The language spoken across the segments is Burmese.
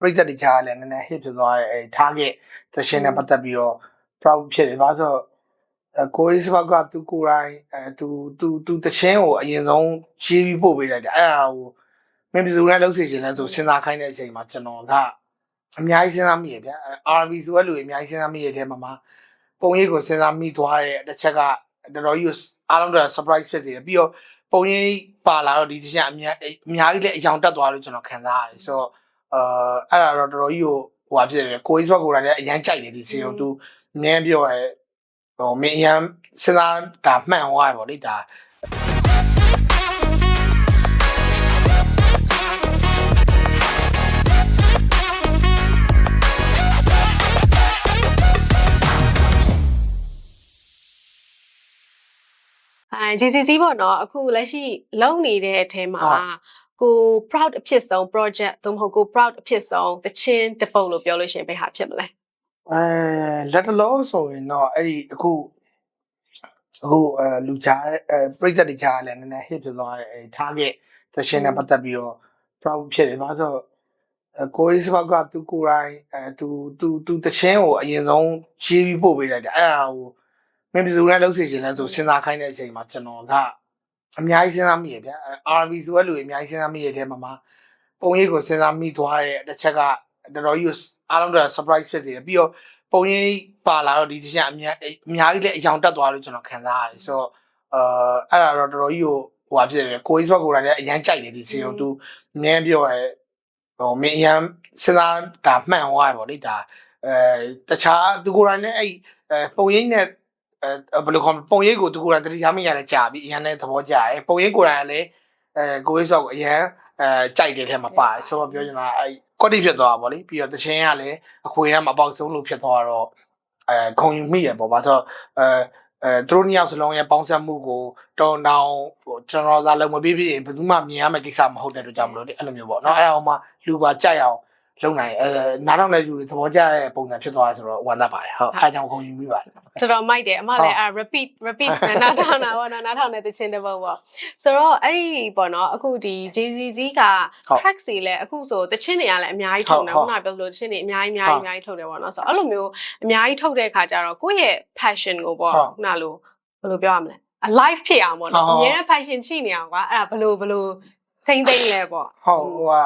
ပြိသက်တွေကြားလည်းနည်းနည်း hit ဖြစ်သွားတယ်အဲ target သရှင်နဲ့ပတ်သက်ပြီးတော့ proud ဖြစ်တယ်ဘာလို့ဆိုတော့ကိုရီးစဘကသူကိုယ်တိုင်အဲသူသူသူတချင်းကိုအရင်ဆုံးရေးပြီးပို့ပေးလိုက်တယ်အဲ့ဒါကိုမင်းပြည်သူနဲ့လှုပ်စီခြင်းလဲဆိုစဉ်းစားခိုင်းတဲ့အချိန်မှာကျွန်တော်ကအများကြီးစဉ်းစားမိရဗျာ RB ဆိုတဲ့လူတွေအများကြီးစဉ်းစားမိရတဲ့မှာမှာပုံရိပ်ကိုစဉ်းစားမိသွားတဲ့တစ်ချက်ကတော်တော်ကြီးအားလုံးတော့ surprise ဖြစ်စေတယ်ပြီးတော့ပုံရိပ်ပါလာတော့ဒီတစ်ချက်အများအများကြီးလည်းအယောင်တက်သွားလို့ကျွန်တော်ခံစားရတယ်ဆိုတော့ အာအဲ့ဒါတော့တော်တော်ကြီးကိုဟိုဟာဖြစ်တယ်ကိုကြီးဆိုကိုယ်တိုင်လည်းအရင်ကြိုက်တယ်ဒီစီကိုသူအမြဲပြောရဲဟိုမင်းအရင်စဉ်းစားတာမှန်သွားတယ်ဗောလေဒါအဲ GCC ပေါ့နော်အခုလက်ရှိလုံနေတဲ့အထဲမှာ ကို proud အဖြစ်ဆုံး project သို့မဟုတ်ကို proud အဖြစ်ဆုံးတချင်းတပုတ်လို့ပြောလို့ရှိရင်ဘယ်ဟာဖြစ်မလဲအဲလက်တလောဆိုရင်တော့အဲ့ဒီအခုအခုအဲလူချားအဲပြိသက်တွေချားလည်းနည်းနည်း hit ဖြစ်သွားတယ်အဲ target သရှင်နဲ့ပတ်သက်ပြီးတော့ proud ဖြစ်တယ်ဘာလို့ဆိုတော့ကိုရီးစဘကသူကိုယ်တိုင်အဲသူသူသူတချင်းကိုအရင်ဆုံးရေးပြီးပို့ပေးလိုက်တယ်အဲ့ဒါကိုမင်းပြည်သူနဲ့လှုပ်စီခြင်းလဲဆိုစဉ်းစားခိုင်းတဲ့အချိန်မှာကျွန်တော်က အများကြီးစဉ်းစားမိရဗျာ RB ဆိုတဲ့လူတွေအများကြီးစဉ်းစားမိရတဲ့မှာမှာပုံရိပ်ကိုစဉ်းစားမိသွားတဲ့တစ်ချက်ကတော်တော်ကြီးအားလုံးတော့ surprise ဖြစ်စေတယ်ပြီးတော့ပုံရိပ်ပါလာတော့ဒီတစ်ချက်အများအများကြီးလည်းအယောင်တက်သွားလို့ကျွန်တော်ခံစားရတယ်ဆိုတော့အာအဲ့ဒါတော့တော်တော်ကြီးကိုဟိုဟာဖြစ်တယ်ကိုကြီးဆိုကိုယ်တိုင်လည်းအရင်ကြိုက်တယ်ဒီစီကိုသူအမြဲပြောရဲဟိုမင်းအရင်စဉ်းစားတာမှန်သွားတယ်ဗောလေဒါအဲတခြားသူကိုယ်တိုင်လည်းအဲ့အဲပုံရိပ်နဲ့ အဲဘယ်လိုခေါ်ပုံရိပ်ကိုသူကိုယ်တိုင်တတိယမရလည်းကြာပြီအရင်လည်းသဘောကျတယ်ပုံရိပ်ကိုယ်တိုင်လည်းအဲကိုကြီးဆိုကိုအရင်အဲကြိုက်တဲ့ထဲမှာပါတယ်ဆိုတော့ပြောချင်တာအဲကွက်တိဖြစ်သွားတာဗောလေပြီးတော့တခြင်းကလည်းအခွေထဲမှာအပေါက်ဆုံးလို့ဖြစ်သွားတော့အဲခုံယူမိရပေါ့ဘာလို့အဲအဲသူတို့နှစ်ယောက်စလုံးရဲ့ပေါင်းစပ်မှုကိုတော်တောင်ဟိုကျွန်တော်သာလုံးမပြည့်ပြည့်ဘယ်သူမှမြင်ရမယ့်ကိစ္စမဟုတ်တဲ့အတွက်ကြောင့်မလို့လေအဲ့လိုမျိုးပေါ့နော်အဲ့ဒါအောင်မှလူပါကြိုက်အောင် လုံနိုင်အဲနားထောင်တဲ့လူတွေသဘောကျတဲ့ပုံစံဖြစ်သွားဆိုတော့ဝမ်းသာပါတယ်ဟုတ်အဲအကြောင်းခုံယူမိပါတယ်တော်တော်မိုက်တယ်အမလည်းအဲ repeat repeat နားထောင်တာပေါ့နော်နားထောင်တဲ့တချင်းတပုတ်ပေါ့ဆိုတော့အဲ့ဒီပေါ့နော်အခုဒီ JCG က track စီလဲအခုဆိုတချင်းတွေကလည်းအများကြီးထုတ်တယ်ခုနကပြောလို့တချင်းတွေအများကြီးအများကြီးအများကြီးထုတ်တယ်ပေါ့နော်ဆိုတော့အဲ့လိုမျိုးအများကြီးထုတ်တဲ့အခါကျတော့ကိုယ့်ရဲ့ passion ကိုပေါ့ခုနလိုဘယ်လိုပြောရမလဲ alive ဖြစ်အောင်ပေါ့နော်အများနဲ့ passion ရှိနေအောင်ကွာအဲ့ဒါဘယ်လိုဘယ်လိုထိမ့်သိမ့်လဲပေါ့ဟုတ်ဟိုဟာ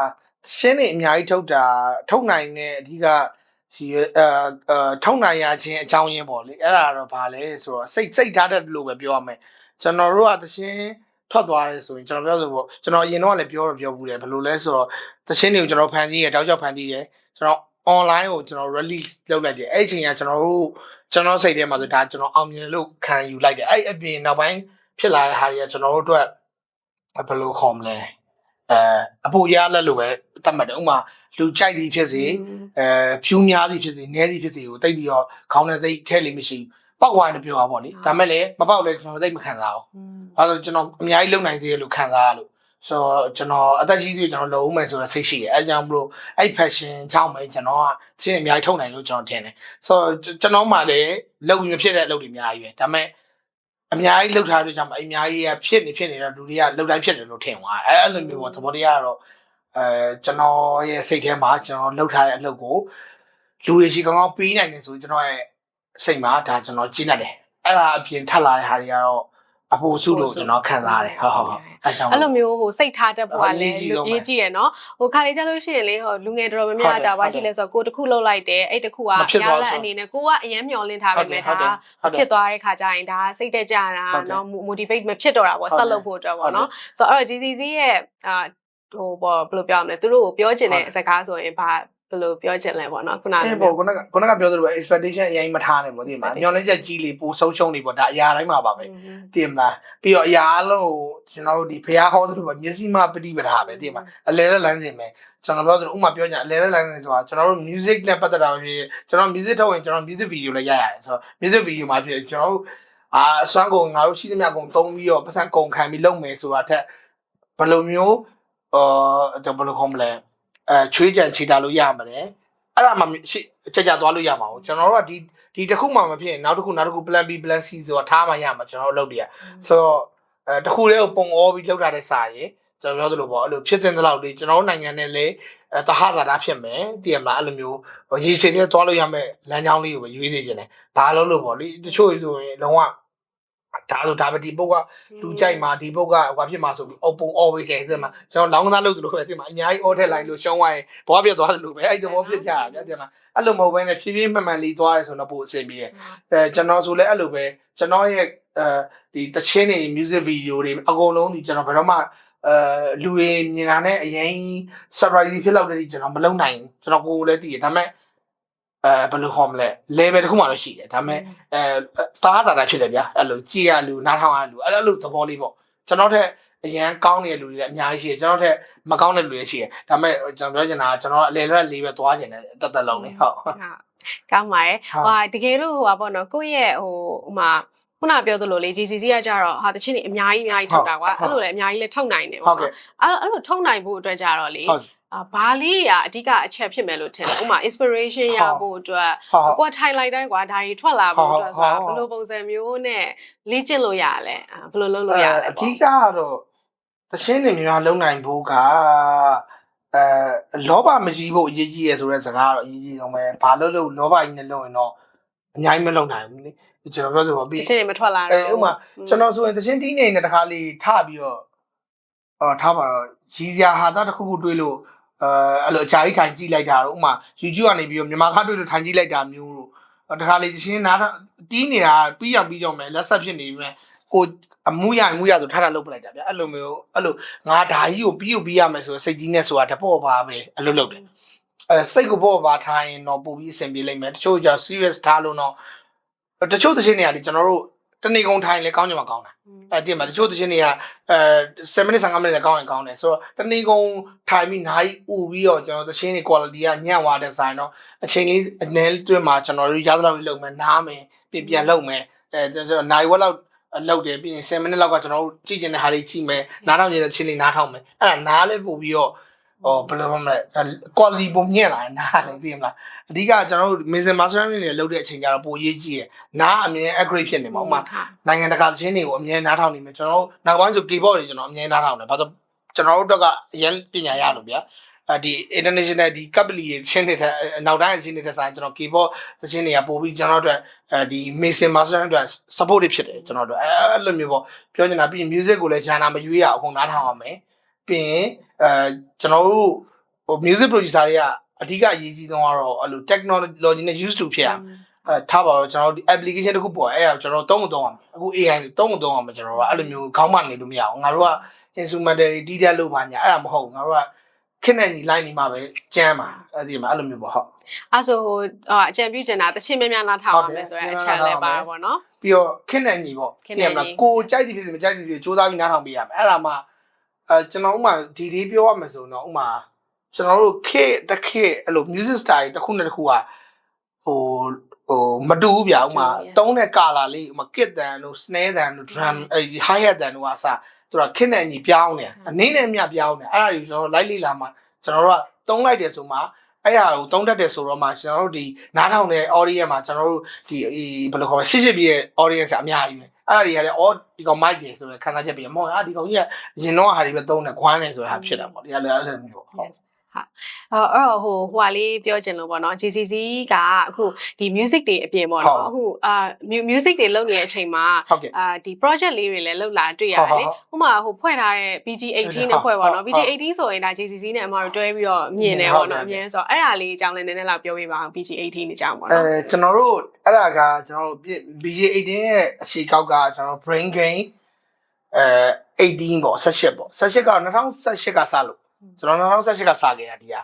ရှင်းနေအများကြီးထုတ်တာထုတ်နိုင်တဲ့အဓိကစီအဲအဲထုတ်နိုင်ရခြင်းအကြောင်းရင်းပေါ့လေအဲ့ဒါတော့ဗာလဲဆိုတော့စိတ်စိတ်ထားတဲ့လို့ပဲပြောရမယ်ကျွန်တော်တို့ကတခြင်းထွက်သွားတယ်ဆိုရင်ကျွန်တော်ပြောဆိုပေါ့ကျွန်တော်အရင်တော့လည်းပြောတော့ပြောဘူးတယ်ဘယ်လိုလဲဆိုတော့တခြင်းတွေကိုကျွန်တော်ဖန်တီးရတောက်ချောက်ဖန်တီးတယ်ကျွန်တော် online ကိုကျွန်တော် release လုပ်လိုက်တယ်အဲ့အချိန်ကကျွန်တော်တို့ကျွန်တော်စိတ်ထဲမှာဆိုဒါကျွန်တော်အောင်မြင်လို့ခံယူလိုက်တယ်အဲ့အပြင်နောက်ပိုင်းဖြစ်လာတဲ့ဟာတွေကကျွန်တော်တို့အတွက်ဘယ်လိုခေါ်မလဲ အဲအပူရလက်လို့ပဲသတ်မှတ်တယ်ဥပမာလူကြိုက်သည်ဖြစ်စေအဲဖြူများသည်ဖြစ်စေနဲသည်ဖြစ်စေကိုတိတ်ပြီးတော့ခေါင်းနဲ့သိထဲလေးမရှိဘူးပောက်ဝိုင်းလို့ပြောတာပေါ့လေဒါမဲ့လည်းမပောက်လည်းကျွန်တော်သိမခံစားဘူးအဲဆိုကျွန်တော်အများကြီးလုံနိုင်သေးတယ်လို့ခံစားရလို့ဆိုတော့ကျွန်တော်အသက်ကြီးသေးကျွန်တော်လုံဦးမယ်ဆိုတော့စိတ်ရှိတယ်အဲကြောင့်မလို့အဲ့ passion ကြောင့်ပဲကျွန်တော်ကချင်းအများကြီးထုတ်နိုင်လို့ကျွန်တော်ထင်တယ်ဆိုတော့ကျွန်တော်မှလည်းလုံရဖြစ်တဲ့အလုပ်တွေအများကြီးပဲဒါမဲ့ အများကြီးလှုပ်ထားတဲ့ကြောင့်အများကြီးကဖြစ်နေဖြစ်နေတော့လူတွေကလှုပ်တိုင်းဖြစ်တယ်လို့ထင်သွားတယ်အဲအဲ့လိုမျိုးပေါ့သဘောတရားကတော့အဲကျွန်တော်ရဲ့စိတ်ထဲမှာကျွန်တော်လှုပ်ထားတဲ့အလုပ်ကိုလူတွေရှိကောင်းကောင်းပြီးနိုင်တယ်ဆိုကျွန်တော်ရဲ့စိတ်မှာဒါကျွန်တော်ကျင်းတတ်တယ်အဲ့ဒါအပြင်ထပ်လာတဲ့ဟာတွေကတော့ အဖို့စုလို့ကျွန်တော်ခံစားရတယ်ဟုတ်ဟုတ်ဟုတ်အဲကြောင့်အဲ့လိုမျိုးဟိုစိတ်ထားတတ်ဖို့ကအရေးလည်းကြီးဆုံးပဲရေးကြည့်ရယ်နော်ဟိုခါလေးကြလို့ရှိရင်လေဟိုလူငယ်တော်တော်များများကြာပါရှိလဲဆိုတော့ကိုတစ်ခုလောက်လိုက်တယ်အဲ့တစ်ခုကမဖြစ်ညာသွားလက်ဆိုအနေနဲ့ကိုကအရင်မျောလင့်ထားပေမဲ့ဟုတ်တယ်ဒါဟုတ်တယ်ဖြစ်သွားတဲ့ခါကျရင်ဒါစိတ်တက်ကြတာဟုတ်တယ်နော် motivate မဖြစ်တော့တာပေါ့ဟုတ်တယ်ဆက်လုပ်ဖို့အတွက်ပေါ့နော်ဆိုတော့အဲ့တော့ GCC ရဲ့အာဟိုပေါ့ဘယ်လိုပြောရမလဲသူတို့ကိုပြောချင်တဲ့စကားဆိုရင်ဘာ ဘယ်လိုပြောချင်လဲပေါ့နော်ခုနကအဲ့ပေါ့ခုနကခုနကပြောသလိုပဲ expectation အရင်မထားနဲ့ပေါ့ဒီမှာညောင်းလက်ချက်ကြီးလေးပိုဆုံးရှုံးနေပေါ့ဒါအရာတိုင်းမှာပါပဲတင်မလားပြီးတော့အရာအလုံးကိုကျွန်တော်တို့ဒီဖျားဟောသလိုပဲမျက်စိမှပฏิပဒါပဲတင်မလားအလဲလက်လမ်းစဉ်ပဲကျွန်တော်ပြောသလိုဥမာပြောကြအလဲလက်လမ်းစဉ်ဆိုတာကျွန်တော်တို့ music နဲ့ပတ်သက်တာပဲဖြစ်ကျွန်တော် music ထုတ်ရင်ကျွန်တော် music video လည်းရရတယ်ဆိုတော့ music video မှာဖြစ်ကျွန်တော်တို့အာအစွမ်းကုန်ငါတို့ရှိသမျှကုန်သုံးပြီးတော့ပတ်စံကုန်ခံပြီးလုပ်မယ်ဆိုတာထက်ဘယ်လိုမျိုးအာဘယ်လိုခေါ်မလဲ အဲချွေးကြံချီတာလို့ရမှာလဲအဲ့ဒါမှရှိကြကြသွားလို့ရမှာဘူးကျွန်တော်တို့ကဒီဒီတစ်ခုမှမဖြစ်ရင်နောက်တစ်ခုနောက်တစ်ခု plan B plan C ဆိုတာထားမှရမှာကျွန်တော်တို့လုပ်တည်းရဆိုတော့အဲတစ်ခုတည်းကိုပုံဩပြီးလောက်တာတဲ့စာရင်ကျွန်တော်ပြောသလိုပေါ့အဲ့လိုဖြစ်တဲ့လောက်လေးကျွန်တော်တို့နိုင်ငံနဲ့လည်းအဲတဟဇာတာဖြစ်မယ်တည်ရမလားအဲ့လိုမျိုးရေရှင်နဲ့သွားလို့ရမယ်လမ်းကြောင်းလေးကိုပဲရွေးနေခြင်းတယ်ဘာလို့လို့ပေါ့လေတချို့ဆိုရင်လုံးဝ ဒါဆိုဒါပဲဒီပုတ်ကလူကြိုက်မှာဒီပုတ်ကဟိုဖြစ်မှာဆိုပြီး open always လေစမှာကျွန်တော်လောင်းသားလုပ်သလိုပဲဒီမှာအများကြီး order လိုက်လို့ရှုံးသွားရင်ဘောပြတ်သွားသလိုပဲအဲ့ဒီသဘောဖြစ်ကြတာဗျာဒီမှာအဲ့လိုမဟုတ်ဘဲနဲ့ဖြည်းဖြည်းမှန်မှန်လေးသွားရဲဆိုတော့ပို့အဆင်ပြေတယ်အဲကျွန်တော်ဆိုလည်းအဲ့လိုပဲကျွန်တော်ရဲ့အဲဒီတချင်းတွေ music video တွေအကုန်လုံးဒီကျွန်တော်ဘယ်တော့မှအဲလူတွေမြင်တာနဲ့အရင် surprise ဖြစ်လောက်တဲ့ဒီကျွန်တော်မလုံနိုင်ဘူးကျွန်တော်ကိုယ်လည်းသိတယ်ဒါပေမဲ့ အဲဘယ်လိုဟောမလဲ level တစ်ခုမှတော့ရှိတယ်ဒါပေမဲ့အဲသားသာတာဖြစ်တယ်ဗျာအဲ့လိုကြည်ရလူနားထောင်ရလူအဲ့လိုသဘောလေးပေါ့ကျွန်တော်တဲ့အရန်ကောင်းနေတဲ့လူတွေလည်းအများကြီးရှိတယ်ကျွန်တော်တဲ့မကောင်းတဲ့လူတွေရှိတယ်ဒါပေမဲ့ကျွန်တော်ပြောချင်တာကကျွန်တော်အလေလက်လေးပဲသွားချင်တယ်တက်တက်လုံးလေးဟုတ်ဟုတ်ဟုတ်ကောင်းပါတယ်ဟဟာတကယ်လို့ဟိုပါပေါ့နော်ကိုယ့်ရဲ့ဟိုဟိုမှာခုနပြောသလိုလေ GCC ကကြတော့ဟာတချင်းနေအများကြီးအများကြီးထုတ်တာကွာအဲ့လိုလေအများကြီးလဲထုတ်နိုင်တယ်ဟုတ်ပေါ့ကဲ့နော်အဲ့အဲ့လိုထုတ်နိုင်ဖို့အတွက်ကြတော့လေဟုတ်အာ ဘာလေးရာအဓိကအချက်ဖြစ်မယ်လို့ထင်တယ်ဥပမာ inspiration ရဖို့အတွက်ဟုတ်ကိုယ်ထိုင်လိုက်တိုင်းကွာဒါကြီးထွက်လာဖို့အတွက်ဆိုတာဟုတ်ဘယ်လိုပုံစံမျိုးနဲ့လေ့ကျင့်လို့ရလဲအာဘယ်လိုလုပ်လို့ရလဲအဓိပေါ့ကတော့သရှင်းနေများလုံနိုင်ဖို့ကအဲလောဘမကြီးဖို့အရေးကြီးရဆိုတဲ့စကားကတော့အရေးကြီးဆုံးပဲဘာလို့လို့လောဘကြီးနဲ့လုံရင်တော့အများကြီးမလုံနိုင်ဘူးလေကျွန်တော်ပြောဆိုပါတပြီးချင်းတွေမထွက်လာအဲတော့ဥပမာကျွန်တော်ဆိုရင်သရှင်းတီးနေတဲ့တခါလေးထပြီးတော့အော်ထားပါတော့ကြီးစရာဟာတာတစ်ခုခုတွေးလို့ အဲအဲ့လိုအချာကြီးထိုင်ကြည့်လိုက်တာတော့ဥပမာ YouTube ကနေပြီးတော့မြန်မာခါတွေးလို့ထိုင်ကြည့်လိုက်တာမျိုးတို့တခါလေးသရှင်းနားတီးနေတာပြီးအောင်ပြီးတော့မယ်လက်ဆက်ဖြစ်နေပြီမဲ့ကိုအမှုရအမှုရဆိုထားတာလုပ်ပလိုက်တာဗျအဲ့လိုမျိုးအဲ့လိုငါဓာကြီးကိုပြီးကိုပြီးရမယ်ဆိုစိတ်ကြီးနဲ့ဆိုတာတပေါ့ပါပဲအဲ့လိုလုပ်တယ်အဲစိတ်ကိုပေါ့ပါထားရင်တော့ပို့ပြီးအဆင်ပြေလိမ့်မယ်တချို့ကြောင့် serious ထားလို့တော့တချို့သချင်းတွေကလေကျွန်တော်တို့ တနေ့ကုန်ထိုင်လဲကောင်းကြမှာကောင်းတာအဲတည်မှာတချို့သချင်းတွေကအဲ7မိနစ်15မိနစ်လဲကောင်းရင်ကောင်းတယ်ဆိုတော့တနေ့ကုန်ထိုင်ပြီးနိုင်ဥပြီးတော့ကျွန်တော်သချင်းတွေ quality ကညံ့သွားတဲ့ဆိုင်တော့အချိန်လေးအနည်းတွင်းမှာကျွန်တော်တို့ရသလောက်လေးလုပ်မယ်နားမယ်ပြင်ပြန်လုပ်မယ်အဲကျွန်တော်နိုင်ဝက်လောက်အလောက်တယ်ပြီးရင်10မိနစ်လောက်ကကျွန်တော်တို့ကြည့်ကျင်တဲ့ဟာလေးကြည့်မယ်နားထောင်နေတဲ့ချင်းလေးနားထောင်မယ်အဲ့ဒါနားလေးပို့ပြီးတော့ ဟောဘယ်လိုမှမလဲ quality ပုံမြင့်လာတယ်နားလည်းသိရမလားအဓိကကျွန်တော်တို့ Mason Master နဲ့လုပ်တဲ့အချိန်ကျတော့ပိုရေးကြည့်ရနားအမြင် accurate ဖြစ်နေမှာဥပမာနိုင်ငံတကာသချင်းတွေကိုအမြင်နားထောင်နေမယ်ကျွန်တော်တို့နောက်ပိုင်းဆို keyboard တွေကျွန်တော်အမြင်နားထောင်တယ်ဘာလို့ကျွန်တော်တို့တော့ကအရင်ပညာရလို့ဗျာအဒီ international ဒီ couple ရေချင်းနေတဲ့နောက်တိုင်းအချင်းနေတဲ့ဆိုင်ကျွန်တော် keyboard သချင်းတွေကပို့ပြီးကျွန်တော်တို့အဲဒီ Mason Master အတွက် support ဖြစ်တယ်ကျွန်တော်တို့အဲအဲ့လိုမျိုးပေါ့ပြောချင်တာပြီးရင် music ကိုလည်းဂျာနာမရွေးရအောင်နားထောင်ရမယ် ပြီးရင်အဲကျွန်တော်တို့ဟို music producer တွေကအဓိကအရေးကြီးဆုံးကတော့အဲ့လို technology နဲ့ used to ဖြစ်ရအဲထားပါတော့ကျွန်တော်တို့ application တစ်ခုပေါ်အဲ့ဒါကျွန်တော်သုံးမသုံးအောင်အခု AI သုံးမသုံးအောင်ကျွန်တော်တို့ကအဲ့လိုမျိုးခေါင်းမနေလို့မရအောင်ငါတို့က instrumental တွေ detail လို့ပါညာအဲ့ဒါမဟုတ်ငါတို့ကခက်နေညီ line နေမှာပဲကြမ်းပါအဲ့ဒီမှာအဲ့လိုမျိုးပေါ့ဟုတ်အဲ့ဆိုဟိုအာအကြံပြုချင်တာတချင်းများများနားထောင်ရမယ်ဆိုတဲ့အချက်လည်းပါပါတော့ပြီးတော့ခက်နေညီပေါ့ခက်နေညီသိရမလားကိုကြိုက်သည်ဖြစ်စေမကြိုက်သည်ဖြစ်စေစူးစမ်းပြီးနားထောင်ပေးရမယ်အဲ့ဒါမှ အဲကျွန်တော်ဥမာဒီဒီပြောရမယ်ဆိုတော့ဥမာကျွန်တော်တို့ခေတ်တစ်ခေတ်အဲ့လို music style တစ်ခုနဲ့တစ်ခုကဟိုဟိုမတူဘူးဗျာဥမာတုံးတဲ့ color လေးဥမာ kit တန်တို့ snare တန်တို့ drum အဲ hi hat တန်တို့ကအစသူကခက်နေညီပြောင်းနေအနေနဲ့အမြပြောင်းနေအဲ့ဒါကြီးကျွန်တော် light လေးလာမှကျွန်တော်တို့ကတုံးလိုက်တယ်ဆိုမှ အဲ့ဟာကိုတုံးတတ်တယ်ဆိုတော့မှကျွန်တော်တို့ဒီနားထောင်တဲ့ audience မှာကျွန်တော်တို့ဒီဘယ်လိုခေါ်လဲရှစ်ရှစ်ပြည့်ရဲ့ audience အများကြီးပဲအဲ့ဒါတွေကလည်း all ဒီကောင် mic တွေဆိုတော့ခန်းစားချက်ပြီးမဟုတ်အာဒီကောင်ကြီးကရင်တော့ဟာတွေပဲတုံးတယ်ခွမ်းတယ်ဆိုတဲ့ဟာဖြစ်တာပေါ့ဒီကလည်းအဲ့လိုမျိုး ဟုတ်အော်အဲ့တော့ဟိုဟိုဟာလေးပြောချင်လို့ပေါ့နော် JCC ကအခုဒီ music တွေအပြင်ပေါ့နော်အခုအာ music တွေလုပ်နေတဲ့အချိန်မှာဟုတ်ကဲ့အာဒီ project လေးတွေလည်းလုပ်လာတွေ့ရတယ်လေဥပမာဟိုဖွဲ့ထားတဲ့ BG18 နဲ့ဖွဲ့ပါတော့ BG18 ဆိုရင်ဒါ JCC နဲ့အမတို့တွဲပြီးတော့မြင်တယ်ပေါ့နော်အမြင်ဆိုတော့အဲ့ဒါလေးအကြောင်းလည်းနည်းနည်းလောက်ပြောပြပါအောင် BG18 အကြောင်းပေါ့အဲနော်ကျွန်တော်တို့အဲ့ဒါကကျွန်တော်တို့ BJ18 ရဲ့အခြေကောက်ကကျွန်တော် brain gain အဲ18ပေါ့18ပေါ့18က2018ကစလို့ ကျွန်တော်2018ကစခဲ့တာဒီဟာ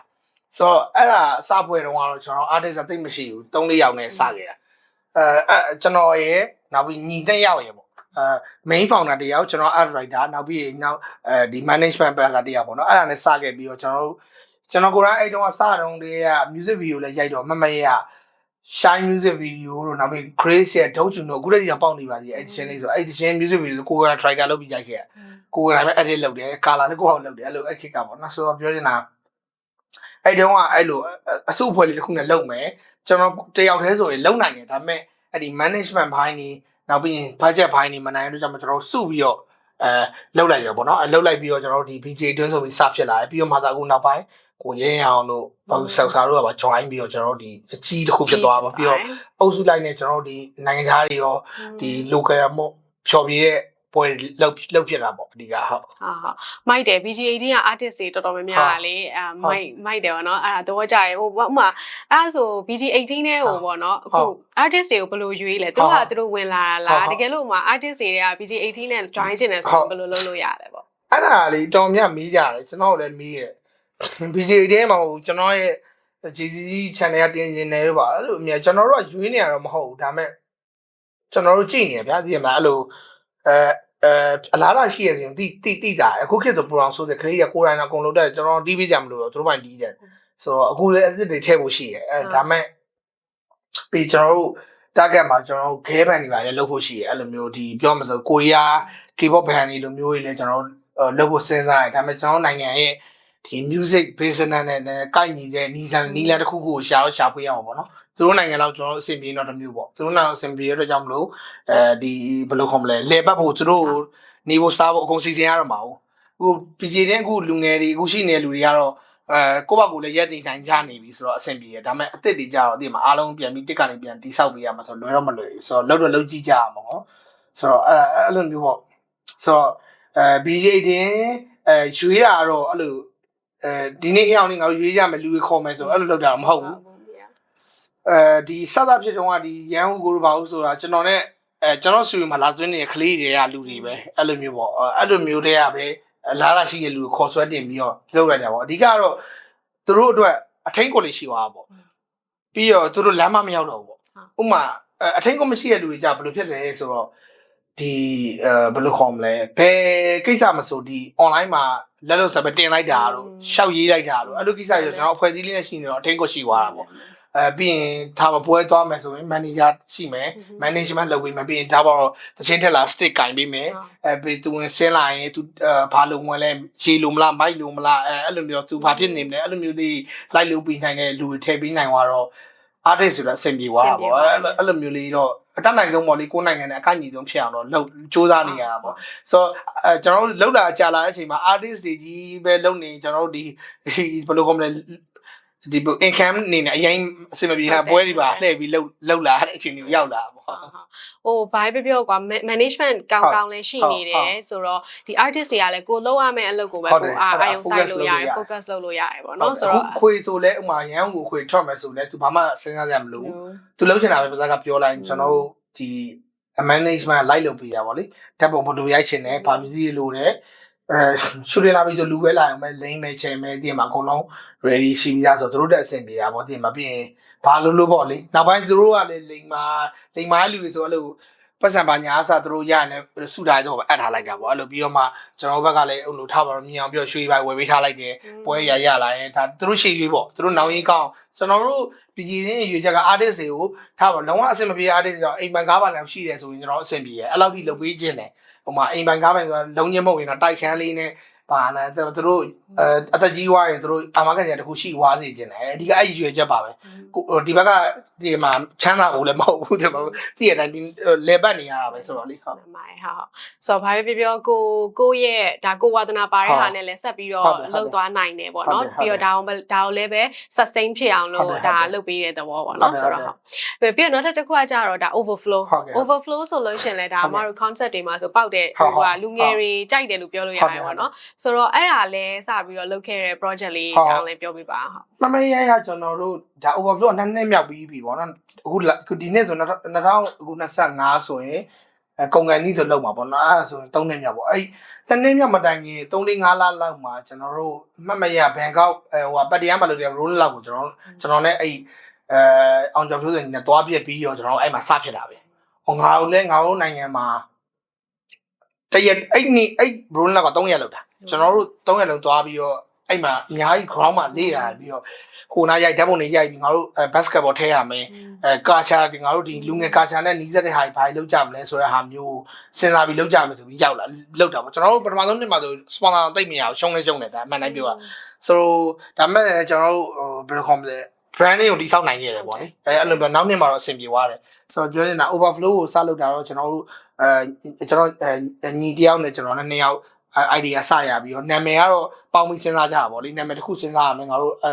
ဆိုတော့အဲ့ဒါအစပွဲတုန်းကတော့ကျွန်တော် artist အသိမရှိဘူး3 4ယောက်နဲ့စခဲ့တာအဲအဲကျွန်တော်ရဲ့နောက်ပြီးညီတဲ့ယောက်ရဲ့ပေါ့အဲ main founder တယောက်ကျွန်တော် art writer နောက်ပြီးနောက်အဲဒီ management ဘက်ကတယောက်ပေါ့နော်အဲ့ဒါနဲ့စခဲ့ပြီးတော့ကျွန်တော်တို့ကျွန်တော်ကိုယ်တိုင်အဲ့တုန်းကစတုန်းတည်းက music video လည်းရိုက်တော့မမရ shine music video တို့နောက်ပြီး grace ရဲ့ဒုတ်ချူတို့အခုတည်းကပေါက်နေပါသေးတယ်အဲ့ဒီချင်းလေးဆိုအဲ့ဒီချင်း music video ကိုက trigger လုပ်ပြီးရိုက်ခဲ့တာကိုယ်ကလည်း edit လုပ်တယ် color လည်းကိုယ့်အောင်လုပ်တယ်အဲ့လိုအဲ့ခက်ကပေါ့နော်ဆိုတော့ပြောချင်တာအဲ့တုန်းကအဲ့လိုအစုအဖွဲ့လေးတစ်ခုနဲ့လုပ်မယ်ကျွန်တော်တယောက်တည်းဆိုရင်လုံနိုင်တယ်ဒါပေမဲ့အဲ့ဒီ management ဘိုင်းနေနောက်ပြီးရင် budget ဘိုင်းနေမနိုင်လို့ကြောင့်ကျွန်တော်စုပြီးတော့အဲလှုပ်လိုက်ရပေါ့နော်အဲလှုပ်လိုက်ပြီးတော့ကျွန်တော်တို့ဒီ BJ တွင်းဆိုပြီးစဖြစ်လာတယ်ပြီးတော့မှသာအခုနောက်ပိုင်း ကိုရဲရအောင်လို့ဘာလို့ဆောက်စားတို့ကပါ join ပြီးတော့ကျွန်တော်တို့ဒီအကြီးတစ်ခုဖြစ်သွားပါပြီးတော့အုပ်စုလိုက်နဲ့ကျွန်တော်တို့ဒီနိုင်ငံသားတွေရောဒီ local မို့ဖြော်ပြရဲ့ပွဲလောက်လောက်ဖြစ်တာပေါ့အဓိကဟုတ်ဟာဟာမိုက်တယ် BG18 က artist တွေတော်တော်များများကလေအဲမိုက်မိုက်တယ်ဗောနော်အဲ့ဒါတော့ကြရဲဟိုဥမာအဲ့ဒါဆို BG18 နဲ့ဟိုဗောနော်အခု artist တွေကိုဘယ်လိုရွေးလဲသူကသူတို့ဝင်လာတာလားတကယ်လို့ဥမာ artist တွေက BG18 နဲ့ join ချင်တယ်ဆိုရင်ဘယ်လိုလုပ်လို့ရလဲဗောအဲ့ဒါလေတော်မြတ်မေးကြတယ်ကျွန်တော်လည်းမေးရဲ့ BJ တဲမှာမဟုတ်ကျွန်တော်ရဲ့ JCC channel ကတင်နေတယ်ပါအဲ့လိုအမြဲကျွန်တော်တို့ကရွေးနေရတော့မဟုတ်ဘူးဒါပေမဲ့ကျွန်တော်တို့ကြည့်နေရဗျာဒီမှာအဲ့လိုအဲအဲအလားလာရှိရဆိုရင်တိတိတိတာအခုခေတ်ဆိုပရိုအောင်ဆိုတဲ့ကလေးကကိုယ်တိုင်တော့အကုန်လုံးတက်ကျွန်တော်တီးပေးကြမလို့တော့သူတို့ပိုင်တီးတယ်ဆိုတော့အခုလည်းအစ်စ်တွေထည့်ဖို့ရှိတယ်အဲဒါပေမဲ့ပြီးကျွန်တော်တို့ target မှာကျွန်တော်တို့ game band တွေပါလည်းလုပ်ဖို့ရှိတယ်အဲ့လိုမျိုးဒီပြောမှဆိုကိုရီးယား K-pop band တွေလိုမျိုးတွေလည်းကျွန်တော်တို့လုပ်ဖို့စဉ်းစားတယ်ဒါပေမဲ့ကျွန်တော်နိုင်ငံရဲ့ ဒီ music business နဲ့နဲ့ကိုက်ညီတဲ့နီးစံနီးလန်းတစ်ခုခုကိုရှာတော့ရှာဖွေရအောင်ပေါ့နော်သူတို့နိုင်ငံလောက်ကျွန်တော်တို့အဆင်ပြေတော့တစ်မျိုးပေါ့သူတို့နိုင်ငံအဆင်ပြေရတဲ့ကြောင့်မလို့အဲဒီဘယ်လိုခေါ်မလဲလေပတ်ဖို့သူတို့နေဖို့စားဖို့အကုန်စီစဉ်ရတော့မှာဟုတ်အခု PJ တဲ့အခုလူငယ်တွေအခုရှိနေတဲ့လူတွေကတော့အဲကိုယ့်ဘက်ကိုလည်းရက်တည်နိုင်ကြနေပြီဆိုတော့အဆင်ပြေတယ်ဒါပေမဲ့အစ်စ်တွေကြတော့ဒီမှာအားလုံးပြန်ပြီးတစ်ကနေပြန်တိဆောက်ပေးရမှာဆိုတော့လွယ်တော့မလွယ်ဘူးဆိုတော့လောက်တော့လောက်ကြည့်ကြရမှာပေါ့ဆိုတော့အဲအဲ့လိုမျိုးပေါ့ဆိုတော့အဲ BJ တင်အဲရွှေရတော့အဲ့လို အဲဒီနေ့အအောင်နေငါတို့ရွေးကြမယ်လူတွေခေါ်မယ်ဆိုအဲ့လိုလောက်တာမဟုတ်ဘူးအဲဒီစသဖြစ်တုန်းကဒီရန်ဟူကိုတို့ဘာလို့ဆိုတာကျွန်တော်နဲ့အဲကျွန်တော်ဆူရီမှာလာသွင်းနေတဲ့ကလေးတွေကလူတွေပဲအဲ့လိုမျိုးပေါ့အဲ့လိုမျိုးတွေကပဲလာလာရှိတဲ့လူကိုခေါ်ဆွဲတင်ပြီးတော့လုပ်လိုက်တာပေါ့အဓိကတော့သူတို့အတွက်အထင်းကိုလေးရှိသွားတာပေါ့ပြီးတော့သူတို့လမ်းမမရောက်တော့ဘူးပေါ့ဥမာအထင်းကိုမရှိတဲ့လူတွေကြဘယ်လိုဖြစ်လဲဆိုတော့ဒီအဲဘယ်လိုခေါ်မလဲဘယ်ကိစ္စမဆိုဒီ online မှာ လက်လို့စပတင်လိုက်တာတို့ရှောက်ရေးလိုက်တာတို့အဲ့လိုကိစ္စတွေကျွန်တော်အဖွဲ့အစည်းလေးနဲ့ရှိနေတော့အထင်းကိုရှိသွားတာပေါ့အဲပြီးရင်ထားမပွဲသွားမယ်ဆိုရင် manager ရှိမယ် management လုပ်ပြီးမှပြီးရင်ဒါပေါ်တော့တချင်းထက်လာ stick ကင်ပြီးမယ်အဲပြီးသူဝင်ဆင်းလာရင်သူဘာလုံဝင်လဲရေလုံမလားမိုက်လုံမလားအဲအဲ့လိုမျိုးသူဘာဖြစ်နေမလဲအဲ့လိုမျိုးတွေလိုက်လုပ်ပြီးနိုင်တဲ့လူတွေထည့်ပြီးနိုင်သွားတော့ artist ဆိုတာအဆင်ပြေသွားတာပေါ့အဲ့လိုအဲ့လိုမျိုးလေးတော့အတက်နိုင်ဆုံးပေါ့လေကိုယ်နိုင်ငံနဲ့အကိုက်ညီဆုံးဖြစ်အောင်တော့လှုပ်စူးစမ်းနေရတာပေါ့ဆိုတော့အဲကျွန်တော်တို့လှုပ်လာကြာလာတဲ့အချိန်မှာ artist တွေကြီးပဲလှုပ်နေကျွန်တော်တို့ဒီဒီဘယ်လိုခေါ်မလဲ ဒီ income နေနေအရင်အဆင်မပြေတာပွဲတွေပါလှည့်ပြီးလှုပ်လှုပ်လာတဲ့အချိန်တွေရောက်လာပေါ့ဟိုဘာပဲပြောကွာ management ကောင်းကောင်းလည်းရှိနေတယ်ဆိုတော့ဒီ artist တွေကလည်းကိုလုပ်ရမယ့်အလုပ်ကိုပဲကိုအာအာယုံဆိုင်လို့ရတယ် focus လုပ်လို့ရတယ်ပေါ့နော်ဆိုတော့ခွေဆိုလဲဥမာရန်ကိုခွေထွက်မယ်ဆိုလဲသူဘာမှစဉ်းစားရမလို့သူလှုပ်ချင်တာပဲပါးကပြောလိုက်ကျွန်တော်တို့ဒီ management လိုက်လုပ်ပေးရပါလေဓာတ်ပုံဘယ်လိုရိုက်ချင်တယ်ဗာမစီလိုတယ် အဲရှူရလာပြီဆိုလူပဲလာအောင်ပဲလိမ့်မယ်ချင်မယ်ဒီမှာအကုန်လုံး ready ရှိပြီးသားဆိုတော့တို့တက်အဆင်ပြေတာပေါ့ဒီမှာပြီးရင်ဘာလို့လို့ပေါ့လေနောက်ပိုင်းသူတို့ကလည်းလိမ့်မာလိမ့်မာလူတွေဆိုအဲ့လိုပတ်စံပါညာအစားသူတို့ရရင်လည်းစုထားကြတော့အပ်ထားလိုက်တာပေါ့အဲ့လိုပြီးတော့မှကျွန်တော်ဘက်ကလည်းအဲ့လိုထားပါတော့မြင်အောင်ပြောရွှေပိုင်းဝယ်ပေးထားလိုက်တယ်ပွဲရရလာရင်ဒါသူတို့ရှေ့ရွေးပေါ့သူတို့နောင်ရင်ကောင်းကျွန်တော်တို့ပြည်ကြီးရင်းရွေးချက်က artist တွေကိုထားပါလုံးဝအဆင်မပြေ artist တွေကြောင့်အိမ်ပန်ကားပါလည်းရှိတယ်ဆိုရင်ကျွန်တော်အဆင်ပြေရဲ့အဲ့လောက်ထိလုပ်ပေးခြင်းတယ် ဟိုမှာအိမ်ပန်ကားပန်ဆိုတာလုံးချင်းမဟုတ်ရင်တော့တိုက်ခန်းလေးနဲ့ ဘာလဲသူတို့အဲအသက်ကြီးွားရင်သူတို့အာမခံကြတခုရှိွားစေခြင်းတယ်အဓိကအဲ့ရွေချက်ပါပဲဒီဘက်ကဒီမှာချမ်းသာဖို့လည်းမဟုတ်ဘူးဒီမှာတည့်ရတိုင်းလေပတ်နေရတာပဲဆိုတော့လေဟုတ်မှန်ပါတယ်ဟုတ်ဟုတ်ဆိုတော့ဘာပဲပြောပြောကိုကိုရဲ့ဒါကိုဝါသနာပါတဲ့ဟာနဲ့လည်းဆက်ပြီးတော့လှုပ်သွားနိုင်တယ်ပေါ့နော်ပြီးတော့ဒါအောင်ဒါအောင်လည်းပဲ sustain ဖြစ်အောင်လို့ဒါလုပ်ပေးတဲ့သဘောပေါ့နော်ဆိုတော့ဟုတ်ပြီးတော့နောက်ထပ်တစ်ခုကကြတော့ဒါ overflow overflow ဆိုလို့ရှင်လဲဒါအမတို့ concept တွေမှာဆိုပေါက်တဲ့ဟိုကလူငယ်တွေကြိုက်တယ်လို့ပြောလို့ရတယ်ပေါ့နော်ဆိုတော့အဲ့ဒါလည်းစပြီးတော့လုပ်ခဲ့တဲ့ project လေးအကြောင်းလည်းပြောပြပါဟုတ်မမရရကျွန်တော်တို့ဒါ overflow နှစ်နှစ်မြောက်ပြီးပြီပေါ့နော်အခုအခုဒီနေ့ဆို2000အခု25ဆိုရင်အဲကုန်ကန်ကြီးဆိုလောက်မှာပေါ့နော်အဲဆိုရင်3နှစ်မြောက်ပေါ့အဲ့တစ်နှစ်မြောက်မတိုင်ခင်3 4 5လလောက်မှာကျွန်တော်တို့မှတ်မရဘန်ကောက်အဲဟိုပတ်တရားမလို့တဲ့ roll လောက်ကိုကျွန်တော်ကျွန်တော်နဲ့အဲ့အဲအောင်ကျော်ပြောစင်နဲ့တွားပြက်ပြီးတော့ကျွန်တော်အဲ့မှာစဖြစ်တာပဲဟောငါတို့လည်းငါတို့နိုင်ငံမှာတရက်အဲ့နေ့အဲ့ roll လောက်က3ရက်လောက်တာ ကျွန်တော်တို့3ရက်လုံးတွားပြီးတော့အဲ့မှာအများကြီး ground မှာလေ့ရပြီးတော့ဟိုနာရိုက်ဓာတ်ပုံတွေရိုက်ပြီးငါတို့ဘတ်စကတ်ဘောထဲရမယ်အဲကာချာဒီငါတို့ဒီလူငယ်ကာချာနဲ့နီးစပ်တဲ့ဟာတွေဘာလုပ်ကြမလဲဆိုတဲ့ဟာမျိုးစဉ်းစားပြီးလုပ်ကြမယ်ဆိုပြီးရောက်လာလောက်တာပေါ့ကျွန်တော်တို့ပထမဆုံးနှစ်မှာဆိုစပွန်ဆာသိမ့်မရအောင်ရှုံးလဲရှုံးတယ်ဒါအမှန်တိုင်းပြောတာဆိုတော့ဒါမဲ့ကျွန်တော်တို့ဟိုဘယ်လိုခေါ်မလဲ brand လေးကိုတိစောက်နိုင်ခဲ့တယ်ပေါ့လေအဲအဲ့လိုပဲနောက်နှစ်မှာတော့အဆင်ပြေသွားတယ်ဆိုတော့ပြောနေတာ overflow ကိုစလုပ်တာတော့ကျွန်တော်တို့အဲကျွန်တော်ညီတယောက်နဲ့ကျွန်တော်နဲ့နှစ်ယောက်အဲ idea စရပြီးတော့နာမည်ကတော့ပေါင်းပြီးစဉ်းစားကြတာပေါ့လေနာမည်တစ်ခုစဉ်းစားရမယ်ငါတို့အဲ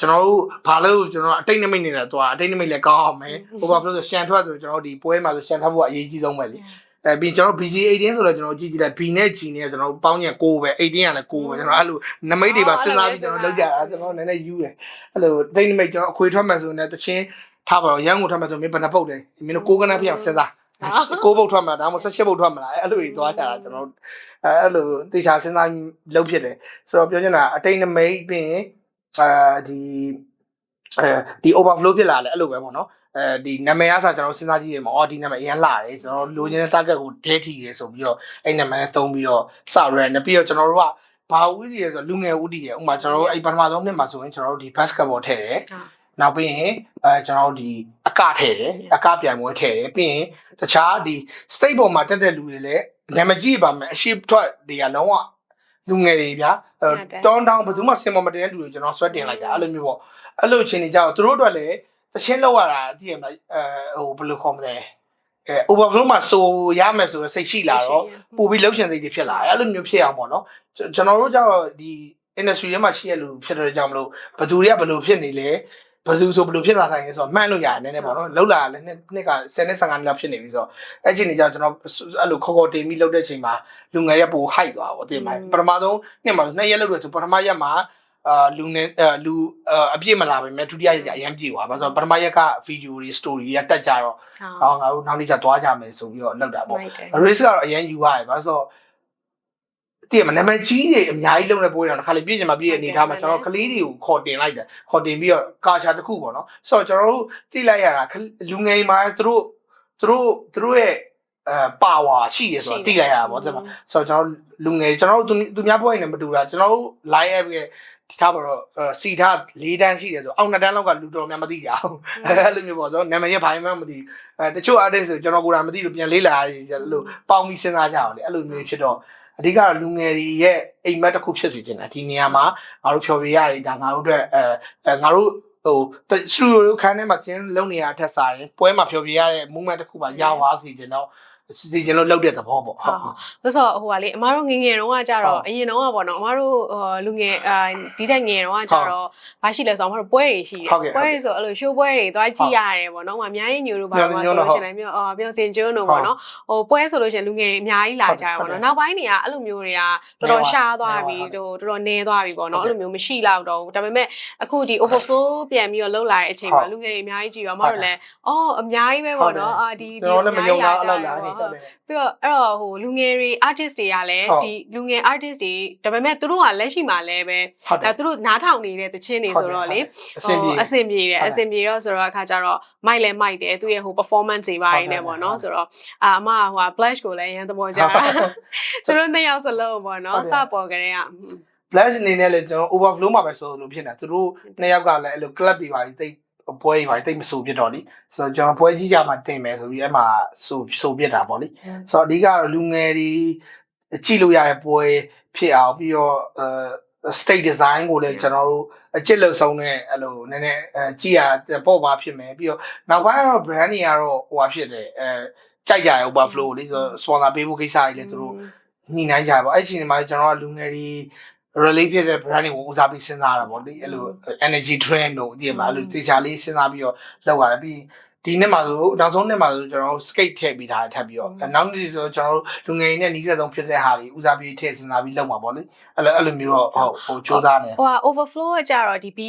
ကျွန်တော်တို့ဘာလို့ကျွန်တော်အတိတ်နမိတ်နေလဲတော့အတိတ်နမိတ်လည်းကောင်းအောင်မယ် overflow ဆိုရှန်ထွက်ဆိုကျွန်တော်တို့ဒီပွဲမှာဆိုရှန်ထွက်ဖို့အရေးကြီးဆုံးပဲလေအဲပြီးကျွန်တော် BG18 ဆိုတော့ကျွန်တော်ကြည့်ကြည့်လိုက် B နဲ့ G နဲ့ကျွန်တော်ပေါင်းညက်6ပဲ18ကလည်း6ပဲကျွန်တော်အဲ့လိုနမိတ်တွေပါစဉ်းစားပြီးကျွန်တော်လောက်ကြတာကျွန်တော်နည်းနည်းယူတယ်အဲ့လိုတိတ်နမိတ်ကျွန်တော်အခွေထွက်မှဆိုရင်တချင်းထားပါတော့ရန်ကုန်ထွက်မှဆိုမင်းဘယ်နှပုတ်တယ်မင်းတို့6ကနန်းပြအောင်စဉ်းစား 6ပုတ်ထွက်မှဒါမှမဟုတ်18ပုတ်ထွက်မှလားအဲ့လိုကြီးသွားကြတာကျွန်တော်အဲအဲ့လိုတေချာစဉ်းစားလုပ်ဖြစ်တယ်ဆိုတော့ပြောချင်တာအတိတ်နမိတ်ပြီးရင်အဲဒီအဲဒီ overflow ဖြစ်လာတယ်အဲ့လိုပဲပေါ့နော်အဲဒီနာမည်အစားကျွန်တော်စဉ်းစားကြည့်ရမှာအော်ဒီနာမည်အရင်လာတယ်ကျွန်တော်လိုချင်တဲ့ target ကိုဒဲထီရဲဆိုပြီးတော့အဲ့နာမည်နဲ့တုံးပြီးတော့စရယ်နဲ့ပြီးတော့ကျွန်တော်တို့ကဘာဦးတည်ရဲဆိုလူငယ်ဦးတည်ရဲဥပမာကျွန်တော်တို့အဲ့ပထမဆုံးနှစ်မှာဆိုရင်ကျွန်တော်တို့ဒီ basketball ထည့်တယ် နောက်ပြီးရင်အဲကျွန်တော်တို့ဒီအကထည့်တယ်အကပြိုင်ပွဲထည့်တယ်ပြီးရင်တခြားဒီ state ပေါ်မှာတက်တဲ့လူတွေလည်းနာမည်ကြည့်ပါမယ်အရှိထွက်တွေကလုံးဝလူငယ်တွေဗျာတောင်းတောင်းဘယ်သူမှစင်မမတင်တဲ့လူတွေကျွန်တော်ဆွဲတင်လိုက်တာအဲ့လိုမျိုးပေါ့အဲ့လိုချင်းနေကြတော့သူတို့အတွက်လည်းတချင်းလောက်ရတာသိရမလားအဲဟိုဘယ်လိုခေါ်မလဲအဲ overflow မှာစိုးရမယ်ဆိုတော့စိတ်ရှိလာတော့ပို့ပြီးလှုပ်ရှင်စိတ်တွေဖြစ်လာတယ်အဲ့လိုမျိုးဖြစ်အောင်ပေါ့နော်ကျွန်တော်တို့ကျတော့ဒီ industry ထဲမှာရှိရလူဖြစ်တဲ့ကြောင့်မလို့ဘယ်သူတွေကဘယ်လိုဖြစ်နေလဲ ဘယ်သူဆိုဘယ်လိုဖြစ်လာနိုင်လဲဆိုတော့မှန်းလို့ရတယ်နည်းနည်းပေါ့နော်လှုပ်လာလည်းနှစ်နှစ်က10နဲ့15နှစ်လောက်ဖြစ်နေပြီဆိုတော့အဲ့ချိန်ကြီးကျကျွန်တော်အဲ့လိုခေါ်ခေါ်တင်ပြီးလှုပ်တဲ့ချိန်မှာလူငယ်ရဲ့ပို height သွားပါတင်ပါပထမဆုံးနှစ်မှာနှစ်ရက်လှုပ်လို့ဆိုပထမရက်မှာအာလူနေလူအပြည့်မလာပဲမဲ့ဒုတိယရက်အရင်ပြေသွားပါဆိုတော့ပထမရက်ကဗီဒီယိုတွေ story ရတက်ကြတော့ဟောငါတို့နောက်နေ့ကျသွားကြမယ်ဆိုပြီးတော့လောက်တာပေါ့ risk ကတော့အရင်ယူရတယ်ဘာလို့ဆိုတော့ တည်မနာမည်ကြီးတွေအများကြီးလုံးနေပိုးတယ်ခါလေပြည့်ချင်မှာပြည့်တဲ့အနေထားမှာကျွန်တော်ကလေးတွေကိုခေါ်တင်လိုက်တယ်ခေါ်တင်ပြီးတော့ကာချာတစ်ခုပေါ့နော်ဆိုတော့ကျွန်တော်တို့ကြည့်လိုက်ရတာလူငယ်မှာသူတို့သူတို့သူတို့ရဲ့အဲပါဝါရှိရဆိုတော့သိလိုက်ရတာပေါ့တဲ့မှာဆိုတော့ကျွန်တော်လူငယ်ကျွန်တော်တို့သူများပွဲနေမတူတာကျွန်တော်တို့ live app ရဲ့ဒီထားပါတော့စီထား၄တန်းရှိတယ်ဆိုအောင်နှစ်တန်းလောက်ကလူတော်များမသိကြအောင်အဲ့လိုမျိုးပေါ့ကျွန်တော်နာမည်ရဘာမှမသိအဲတချို့ artist ဆိုကျွန်တော်ကိုယ်တိုင်မသိလို့ပြန်လေးလာရတယ်လို့ပေါင်းပြီးစဉ်းစားကြအောင်လေအဲ့လိုမျိုးဖြစ်တော့ အဓိကတော့လူငယ်တွေရဲ့အိမ်မက်တစ်ခုဖြစ်စီခြင်းတာဒီနေရာမှာငါတို့ဖြော်ပြရတယ်ဒါငါတို့အတွက်အဲငါတို့ဟိုစတူဒီယိုခန်းထဲမှာကျင်းလုံးနေရထက်စားရင်ပွဲမှာဖြော်ပြရတဲ့ moment တစ်ခုပါရသွားစီခြင်းတော့ စီစဉ်လို့လောက်တဲ့သဘောပေါ့ဟုတ်လို့ဆိုဟိုကလေအမားတို့ငငယ်တုန်းကကြတော့အရင်တုန်းကပေါ့နော်အမားတို့လူငယ်အာဒီတက်ငယ်တုန်းကကြတော့ဘာရှိလဲဆိုတော့အမားတို့ပွဲတွေရှိတယ်ပွဲတွေဆိုအဲ့လိုရှိုးပွဲတွေသွားကြည့်ရတယ်ပေါ့နော်။အများကြီးညိုတို့ပါပါဆိုလို့ရှိရင်လည်းမျိုးအော်ပြောစင်ကျွန်းတို့ပေါ့နော်။ဟိုပွဲဆိုလို့ရှိရင်လူငယ်တွေအများကြီးလာကြတယ်ပေါ့နော်။နောက်ပိုင်းတွေကအဲ့လိုမျိုးတွေကတော်တော်ရှားသွားပြီဟိုတော်တော်နည်းသွားပြီပေါ့နော်။အဲ့လိုမျိုးမရှိတော့တော့ဘူး။ဒါပေမဲ့အခုဒီ overflow ပြန်ပြီးတော့လှုပ်လာတဲ့အချိန်မှာလူငယ်တွေအများကြီးကြည့်တော့အမားတို့လည်းအော်အများကြီးပဲပေါ့နော်။အာဒီကျွန်တော်လည်းမယုံတော့အဲ့လောက်လာနေဟုတ်တယ်ပြီးတော့အဲ့တော့ဟိုလူငယ်တွေ artist တွေကလည်းဒီလူငယ် artist တွေဒါပေမဲ့သူတို့ကလက်ရှိမှာလည်းပဲဟုတ်တယ်ဒါသူတို့နားထောင်နေတဲ့တခြင်းတွေဆိုတော့လေအဆင်ပြေဟိုအဆင်ပြေတယ်အဆင်ပြေတော့ဆိုတော့အခါကျတော့မိုက်လဲမိုက်တယ်သူရဲ့ဟို performance တွေပါနေပေါ့နော်ဆိုတော့အာအမကဟို blush ကိုလည်းရန်သဘောကျတာသူတို့နှစ်ယောက်စလုံးပေါ့နော်စပေါ်ကြတဲ့က flash အနေနဲ့လည်းကျွန်တော် overflow မှာပဲဆိုလို့ဖြစ်နေတာသူတို့နှစ်ယောက်ကလည်းအဲ့လို club တွေပါတိတ် ပွဲတွေပါတိတ်မဆိုပြတော့လीဆိုတော့ကျွန်တော်ပွဲကြီးကြမှာတင်မယ်ဆိုပြီးအဲ့မှာဆိုဆိုပြတာပေါ့လीဆိုတော့အဓိကတော့လူငယ်တွေကြည့်လို့ရတဲ့ပွဲဖြစ်အောင်ပြီးတော့အဲ state design ကိုလည်းကျွန်တော်တို့အကျစ်လို့ဆုံးတဲ့အဲ့လိုနည်းနည်းအဲကြည့်ရပေါ့ပါဖြစ်မယ်ပြီးတော့နောက်ပိုင်းကတော့ brand တွေကတော့ဟိုဟာဖြစ်တယ်အဲကြိုက်ကြရ overflow လေးဆိုတော့ sponsor ပေးဖို့ကိစ္စကြီးလည်းသူတို့ညှိနှိုင်းကြပါအဲ့ဒီအချိန်မှာကျွန်တော်ကလူငယ်တွေ relate ဖြစ်တဲ့ brand တွေကိုဦးစားပြီးစဉ်းစားတာပေါ့လေအဲ့လို energy trend တို့ဒီမှာအဲ့လိုတေချာလေးစဉ်းစားပြီးတော့လောက်ရတယ်ပြီး ဒီနှစ်မှာဆိုနောက်ဆုံးနှစ်မှာဆိုကျွန်တော်တို့ skate ထည့်ပြီးသားထပ်ပြီးတော့နောက်နေ့ဆိုကျွန်တော်တို့လူငယ်တွေနဲ့နီးစပ်ဆုံးဖြစ်တဲ့ဟာတွေဦးစားပြီးထည့်စဉ်းစားပြီးလောက်မှာပေါ့လေအဲ့လိုအဲ့လိုမျိုးတော့ဟုတ်ဟိုစူးစမ်းနေဟိုဟာ overflow ကကြတော့ဒီ B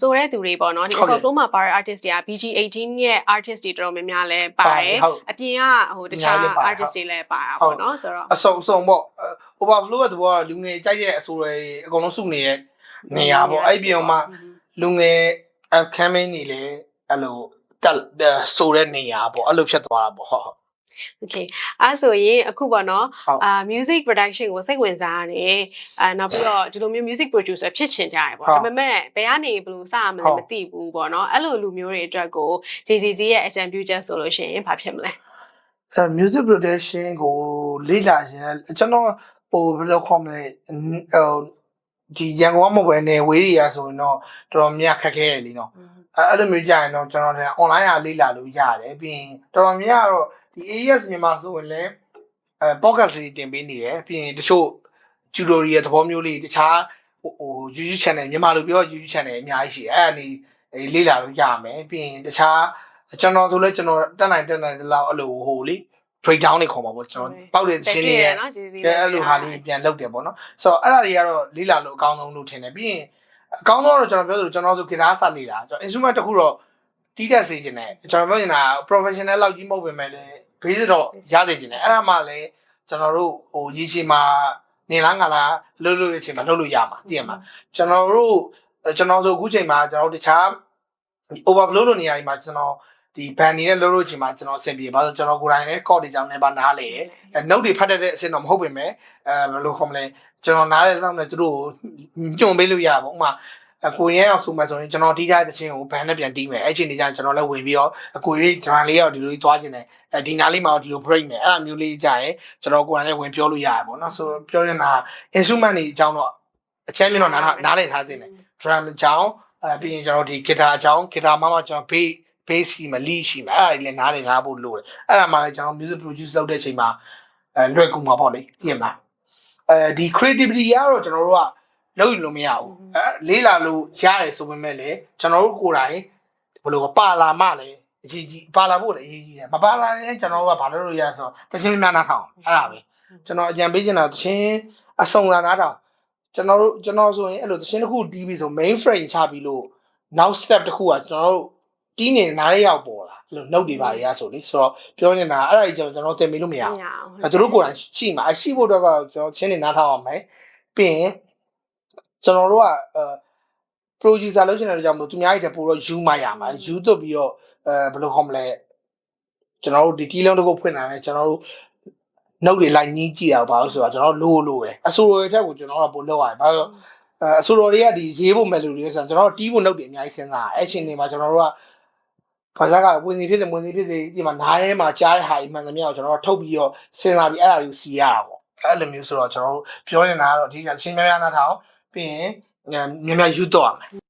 ဆိုတဲ့သူတွေပေါ့နော်ဒီဟုတ်တယ် overflow မှာပါတဲ့ artist တွေက BG18 ရဲ့ artist တွေတော်တော်များများလဲပါတယ်ဟုတ်အပြင်ကဟိုတခြားအများကြီးပါတယ် artist တွေလည်းပါတာဟုတ်ပေါ့နော်ဆိုတော့အစုံအစုံပေါ့အဲ overflow ကတဘောကလူငယ်ကြိုက်တဲ့အဆိုတွေအကုန်လုံးစုနေတဲ့နေရာပေါ့အဲ့ဒီပြင်မှာလူငယ်အခမ်းမင်းနေလေအဲ့လို တက်ဆိုတဲ့နေရာပေါ့အဲ့လိုဖြစ်သွားတာပေါ့ဟုတ်ဟုတ် Okay အဲဆိုရင်အခုပေါ့နော်ဟုတ်အာ music production ကိုစိတ်ဝင်စားရတယ်အာနောက်ပြီးတော့ဒီလိုမျိုး music producer ဖြစ်ချင်ကြတယ်ပေါ့ဟုတ်ဒါပေမဲ့ဘယ်ကနေဘယ်လိုစရမဟုလဲတ်မသိဘူးပေါ့နော်အဲ့လိုလူမျိုးတွေအတွက်ကို JCC ရဲ့အကြံပြုချက်ဆိုလို့ရှိရင်ဘာဖြစ်မလဲအဲ music production ကိုလေ့လာရင်ကျွန်တော်ဟိုဘယ်လိုခေါ်မလဲဟို ဒီရန်ကုန်ကမဟုတ်ပဲနေဝေးတွေရဆိုရင်တော့တော်တော်များခက်ခဲတယ်လीနော်အဲအဲ့လိုမျိုးကြာရင်တော့ကျွန်တော်တို့ online ကလေ့လာလို့ရတယ်ပြီးရင်တော်တော်များတော့ဒီ AES မြန်မာဆိုရင်လည်းအဲ podcast တွေတင်ပေးနေတယ်ပြီးရင်တချို့ကျူတိုရီရဲ့သဘောမျိုးလေးတခြားဟိုဟို YouTube channel မြန်မာလိုပြော YouTube channel အများကြီးရှိတယ်အဲ့ဒါနေအေးလေ့လာလို့ရမယ်ပြီးရင်တခြားကျွန်တော်ဆိုလဲကျွန်တော်တက်နိုင်တက်နိုင်တလောက်အဲ့လိုဟိုလေ break down တွေခေါ်ပါပေါ့ကျွန်တော်ပောက်တဲ့တက်ချင်းတွေ့တွေရရဲ့နော်ဂျေဂျီအဲအဲ့လိုဟာလေးပြန်လုပ်တယ်ပေါ့နော်ဆိုတော့အဲ့ဒါတွေကတော့လေးလာလို့အကောင်းဆုံးလို့ထင်တယ်ပြီးရင်အကောင်းဆုံးတော့ကျွန်တော်ပြောသလိုကျွန်တော်ဆိုဂီတာစနေတာကျွန်တော် instrument တစ်ခုတော့တီးတတ်စေချင်တယ်ကျွန်တော်ပြောနေတာ professional လောက်ကြီးမဟုတ်ပေမဲ့လည်း basic တော့ရစေချင်တယ်အဲ့ဒါမှလည်းကျွန်တော်တို့ဟိုရည်ချင်မှာနေလားငါလားလှုပ်လို့ရချင်မှာလှုပ်လို့ရမှာသိရမှာကျွန်တော်တို့ကျွန်တော်ဆိုအခုချိန်မှာကျွန်တော်တို့တခြား overflow လို့နေရာဒီမှာကျွန်တော် ဒီ band နေတဲ့လှုပ်လို့ချိန်မှာကျွန်တော်အဆင်ပြေပါဆိုကျွန်တော်ကိုယ်တိုင်လည်း chord တွေကြောင့်လည်းပါနားလေတယ်အဲ note တွေဖတ်တတ်တဲ့အဆင့်တော့မဟုတ်ပေမဲ့အဲဘယ်လိုခေါ်မလဲကျွန်တော်နားတဲ့လောက်နဲ့သူတို့ကိုညွန်ပေးလို့ရပါဘူးဥပမာအကိုရဲအောင်ဆိုမှဆိုရင်ကျွန်တော်တီးထားတဲ့ချင်းကိုဘန်နဲ့ပြန်တီးမယ်အဲ့ချိန်တွေကျကျွန်တော်လည်းဝင်ပြီးတော့အကိုရဲဂျန်လေးရောက်ဒီလိုကြီးသွားခြင်းတယ်အဲဒီနားလေးမှာဒီလို break မယ်အဲ့အမျိုးလေးကြာရင်ကျွန်တော်ကိုယ်တိုင်လည်းဝင်ပြောလို့ရရပါတော့ဆိုပြောရင်တာ instrument တွေအကြောင်းတော့အချမ်းမြင်တော့နားနားလည်ထားခြင်းတယ် drum အကြောင်းအဲပြီးရင်ကျွန်တော်ဒီ guitar အကြောင်း guitar မှာမှကျွန်တော် bass bass ရှိမှ lead ရှိမှအဲ့ဒါတွေလည်းနားလည်ထားဖို့လိုတယ်အဲ့ဒါမှလည်းကျွန်တော် music produce လုပ်တဲ့အချိန်မှာအဲလွယ်ကူမှာပေါ့လေသိရမလားအဲဒီ creativity ကတော့ကျွန်တော်တို့ကလုပ်ယူလို့မရဘူးအဲလေးလာလို့ရတယ်ဆိုပေမဲ့လည်းကျွန်တော်တို့ကိုယ်တိုင်ဘယ်လိုပါလာမှလည်းအကြီးကြီးပါလာဖို့လည်းအရေးကြီးတယ်မပါလာရင်ကျွန်တော်တို့ကဘာလို့လို့ရဆိုတော့တချင်းများနားထောင်အဲ့ဒါပဲကျွန်တော်အကြံပေးချင်တာတချင်းအဆုံလာနားထောင်ကျွန်တော်တို့ကျွန်တော်ဆိုရင်အဲ့လိုတချင်းတစ်ခုတီးပြီးဆို main frame ချပြီးလို့နောက် step တစ်ခုကကျွန်တော်တို့ တီးနေနားလေးရောက်ပေါ်လာအဲ့လို note တွေပါရဆိုလေဆိုတော့ပြောနေတာအဲ့ဒါကြီးကျွန်တော်သင်ပေးလို့မရဘူးမရအောင်အဲသူတို့ကိုယ်တိုင်ရှိမှာအရှိဖို့တော့ကကျွန်တော်ချင်းနေနားထောင်အောင်မယ်ပြီးရင်ကျွန်တော်တို့ကအဲ producer လုပ်ချင်တဲ့ကြောင့်မို့သူများကြီးတပို့တော့ယူမှရမှာယူသွတ်ပြီးတော့အဲဘယ်လိုခေါ်မလဲကျွန်တော်တို့ဒီတီးလုံးတစ်ခုဖွင့်လာတယ်ကျွန်တော်တို့နှုတ်တွေလိုက်ညင်းကြည့်ရအောင်ပါလို့ဆိုတော့ကျွန်တော်လိုလိုပဲအဆိုတော်တွေထက်ကိုကျွန်တော်ကပို့လောက်ရတယ်ဘာလို့အဲအဆိုတော်တွေကဒီရေးဖို့မယ်လို့လေဆိုတော့ကျွန်တော်တီးဖို့နှုတ်တွေအများကြီးစဉ်းစားအဲ့ချိန်တွေမှာကျွန်တော်တို့က ဘာသာကဝင်စီဖြစ်တယ်ဝင်စီဖြစ်စေဒီမှာနားထဲမှာကြားတဲ့ဟာကြီးမှန်သမျှကိုကျွန်တော်တို့ထုတ်ပြီးတော့စဉ်းစားပြီးအဲ့ဒါကိုစီရတာပေါ့အဲ့လိုမျိုးဆိုတော့ကျွန်တော်တို့ပြောနေတာကတော့ဒီကရှင်းများများနားထောင်ပြီးရင်မြန်မြန်ယူတော့ရမယ်